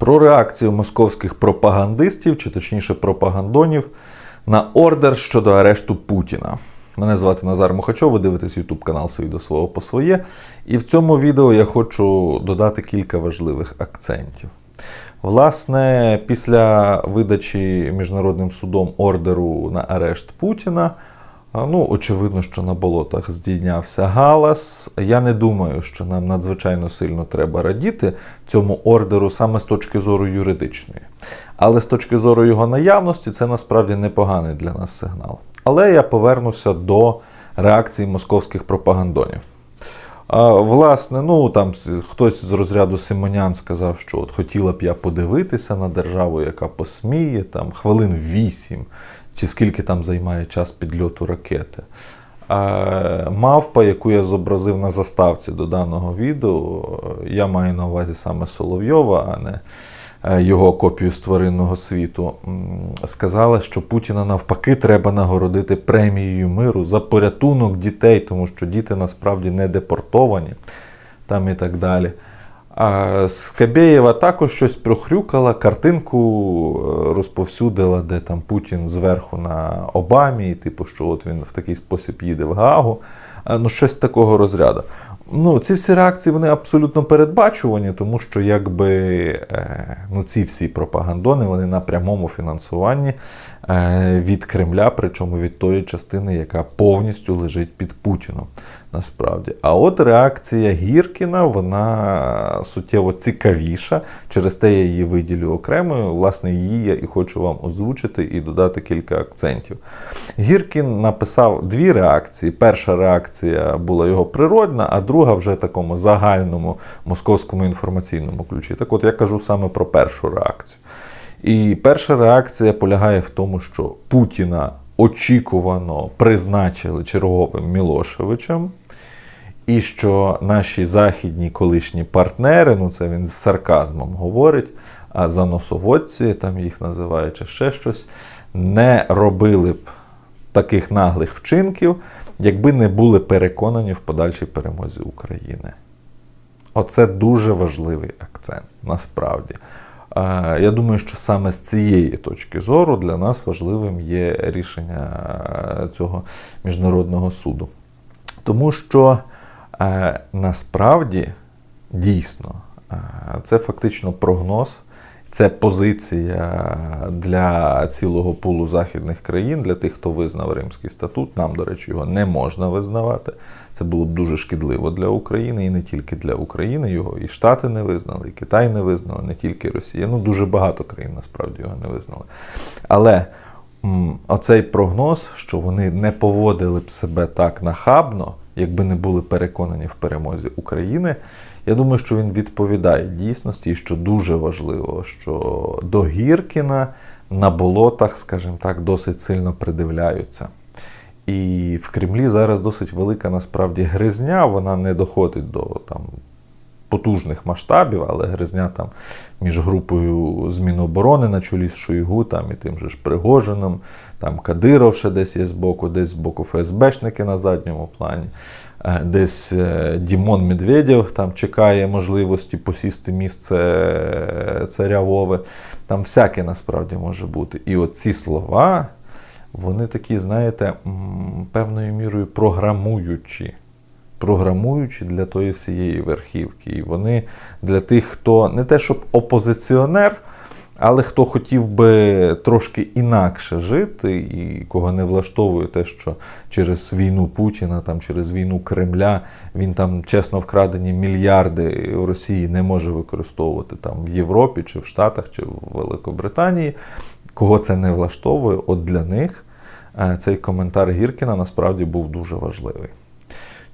Про реакцію московських пропагандистів, чи точніше пропагандонів, на ордер щодо арешту Путіна. Мене звати Назар Мухачов, ви дивитесь YouTube канал «Свій до свого по своє. І в цьому відео я хочу додати кілька важливих акцентів. Власне, після видачі Міжнародним судом ордеру на арешт Путіна, ну, очевидно, що на болотах здійнявся галас. Я не думаю, що нам надзвичайно сильно треба радіти цьому ордеру саме з точки зору юридичної. Але з точки зору його наявності, це насправді непоганий для нас сигнал. Але я повернуся до реакції московських пропагандонів. Власне, ну там хтось з розряду Симонян сказав, що от хотіла б я подивитися на державу, яка посміє, там хвилин вісім, чи скільки там займає час підльоту ракети. Мавпа, яку я зобразив на заставці до даного відео, я маю на увазі саме Соловйова, а не е, його копію з тваринного світу, сказала, що Путіна навпаки треба нагородити премією миру за порятунок дітей, тому що діти насправді не депортовані там і так далі. А Скабєєва також щось прохрюкала, картинку е, розповсюдила, де там Путін зверху на Обамі, типу, що от він в такий спосіб їде в Гаагу. Е, Ну, щось такого розряду. Ну, ці всі реакції вони абсолютно передбачувані, тому що якби е, ну, ці всі пропагандони вони на прямому фінансуванні від Кремля, причому від тої частини, яка повністю лежить під Путіном. Насправді, а от реакція Гіркіна вона суттєво цікавіша. Через те я її виділю окремою. Власне, її я і хочу вам озвучити і додати кілька акцентів. Гіркін написав дві реакції. Перша реакція була його природна, а друга вже такому загальному московському інформаційному ключі. Так от я кажу саме про першу реакцію. І перша реакція полягає в тому, що Путіна очікувано призначили черговим Мілошевичем, і що наші західні колишні партнери, ну це він з сарказмом говорить, а заносоводці, там їх називають чи ще щось, не робили б таких наглих вчинків, якби не були переконані в подальшій перемозі України. Оце дуже важливий акцент, насправді. Я думаю, що саме з цієї точки зору для нас важливим є рішення е, цього міжнародного суду. Тому що насправді дійсно це фактично прогноз, це позиція для цілого пулу західних країн, для тих, хто визнав Римський статут. Нам, до речі, його не можна визнавати. Це було б дуже шкідливо для України і не тільки для України. Його і Штати не визнали, і Китай не визнали, не тільки Росія. Ну дуже багато країн насправді його не визнали. Але оцей прогноз, що вони не поводили б себе так нахабно, якби не були переконані в перемозі України. Я думаю, що він відповідає дійсності, що дуже важливо, що до Гіркіна на болотах, скажімо так, досить сильно придивляються. І в Кремлі зараз досить велика насправді гризня, вона не доходить до потужних масштабів, але гризня там між групою з Міноборони на чолі з Шойгу там, і тим же ж Пригожином, там Кадиров ще десь є збоку, десь збоку ФСБшники на задньому плані. Е, Десь е, Дімон Медведєв там чекає можливості посісти місце е, царя Вови. Там всяке насправді може бути. І от ці слова, вони такі, знаєте, певною мірою програмуючі. Програмуючі для тої всієї верхівки. І вони для тих, хто не те, щоб опозиціонер, але хто хотів би трошки інакше жити, і кого не влаштовує те, що через війну Путіна, там, через війну Кремля, він там чесно вкрадені мільярди в Росії не може використовувати там в Європі, чи в Штатах, чи в Великобританії. Кого це не влаштовує, от для них е, цей коментар Гіркіна насправді був дуже важливий.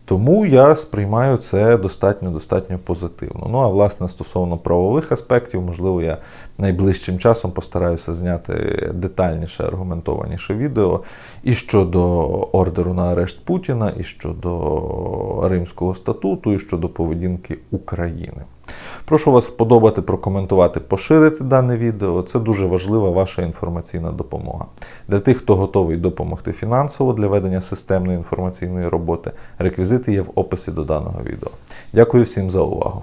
Тому я сприймаю це достатньо достатньо позитивно. Ну а власне стосовно правових аспектів, можливо, я найближчим часом постараюся зняти детальніше, аргументованіше відео і щодо ордеру на арешт Путіна, і щодо Римського статуту, і щодо поведінки України. Прошу вас сподобати, прокоментувати, поширити дане відео. Це дуже важлива ваша інформаційна допомога. Для тих, хто готовий допомогти фінансово для ведення системної інформаційної роботи, реквізити є в описі до даного відео. Дякую всім за увагу.